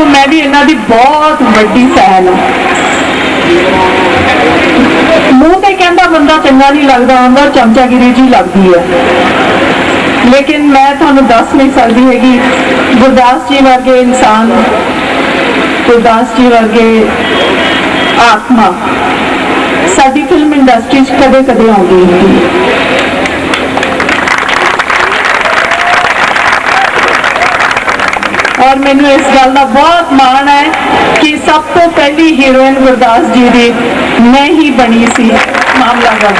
ਸਗੋਂ ਮੈਂ ਵੀ ਇਹਨਾਂ ਦੀ ਬਹੁਤ ਵੱਡੀ ਫੈਨ ਹਾਂ। ਮੂੰਹ ਤੇ ਕਹਿੰਦਾ ਬੰਦਾ ਚੰਗਾ ਨਹੀਂ ਲੱਗਦਾ ਹੁੰਦਾ ਚਮਚਾਗਿਰੀ ਜੀ ਲੱਗਦੀ ਹੈ। ਲੇਕਿਨ ਮੈਂ ਤੁਹਾਨੂੰ ਦੱਸ ਨਹੀਂ ਸਕਦੀ ਹੈਗੀ, ਗੁਰਦਾਸ ਜੀ ਵਰਗੇ ਇਨਸਾਨ, ਗੁਰਦਾਸ ਜੀ ਵਰਗੇ ਆਤਮਾ, ਸਾਡੀ ਫਿਲਮ ਇੰਡਸਟਰੀ 'ਚ ਕਦੇ ਕਦੇ ਆਉਂਦੀ ਨਹੀਂ ਔਰ ਮੈਨੂੰ ਇਸ ਗੱਲ ਦਾ ਬਹੁਤ ਮਾਣ ਹੈ ਕਿ ਸਭ ਤੋਂ ਪਹਿਲੀ ਹੀਰੋਇਨ ਗੁਰਦਾਸ ਜੀ ਦੀ ਮੈਂ ਹੀ ਬਣੀ ਸੀ, ਮਾਮਲਾ ਗੱਲ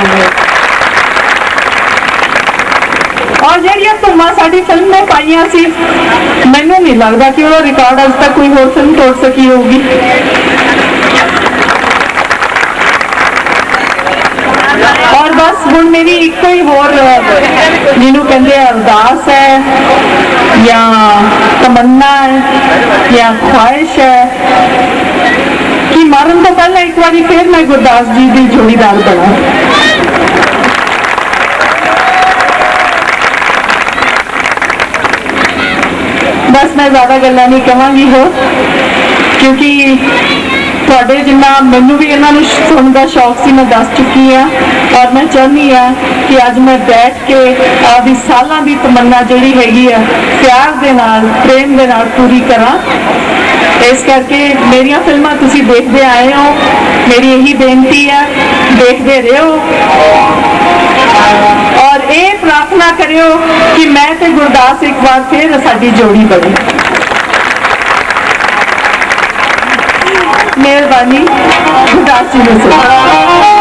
ਔਰ ਜਿਹੜੀਆਂ ਧੁੰਮਾਂ ਸਾਡੀ ਫਿਲਮ ਨੇ ਪਾਈਆਂ ਸੀ, ਮੈਨੂੰ ਨਹੀਂ ਲੱਗਦਾ ਕਿ ਉਹਦਾ ਰਿਕਾਰਡ ਅਜ ਤੱਕ ਕੋਈ ਹੋਰ ਫਿਲਮ ਤੋੜ ਸਕੀ ਹੋਊਗੀ। ਔਰ ਬਸ ਹੁਣ ਮੇਰੀ ਇੱਕੋ ਹੀ ਹੋਰ ਜਿਹਨੂੰ ਕਹਿੰਦੇ ਅਰਦਾਸ ਹੈ ਜਾਂ ਤਮੰਨਾ ਹੈ ਜਾਂ ਖੁਆਇਸ਼ ਹੈ ਕਿ ਮਰਨ ਤੋਂ ਪਹਿਲਾਂ ਇੱਕ ਵਾਰੀ ਫਿਰ ਮੈਂ ਗੁਰਦਾਸ ਜੀ ਦੀ ਜੋੜੀਦਾਰ ਬਣਾ ਬਸ ਮੈਂ ਜ਼ਿਆਦਾ ਗੱਲਾਂ ਨਹੀਂ ਕਹਾਂਗੀ ਹੋ ਕਿਉਂਕਿ ਤੁਹਾਡੇ ਜਿੰਨਾ ਮੈਨੂੰ ਵੀ ਇਹਨਾਂ ਨੂੰ ਸੁਣਨ ਦਾ ਸ਼ੌਕ ਸੀ, ਮੈਂ ਦੱਸ ਚੁੱਕੀ ਆ ਔਰ ਮੈਂ ਚਾਹੁੰਦੀ ਆ ਕਿ ਅੱਜ ਮੈਂ ਬੈਠ ਕੇ ਆਪਦੀ ਸਾਲਾਂ ਦੀ ਤਮੰਨਾ ਜਿਹੜੀ ਹੈਗੀ ਆ, ਪਿਆਰ ਦੇ ਨਾਲ, ਪ੍ਰੇਮ ਦੇ ਨਾਲ ਪੂਰੀ ਕਰਾਂ। ਇਸ ਕਰਕੇ ਮੇਰੀਆਂ ਫਿਲਮਾਂ ਤੁਸੀਂ ਦੇਖਦੇ ਆਏ ਹੋ। ਮੇਰੀ ਇਹੀ ਬੇਨਤੀ ਆ, ਦੇਖਦੇ ਰਹੋ। ਔਰ ਇਹ ਪ੍ਰਾਰਥਨਾ ਕਰਿਓ ਕਿ ਮੈਂ ਤੇ ਗੁਰਦਾਸ ਇੱਕ ਵਾਰ ਫਿਰ ਸਾਡੀ ਜੋੜੀ ਬਣੇ ਮਿਹਰਬਾਨੀ ਗੁਰਦਾਸ ਜੀ ਨੂੰ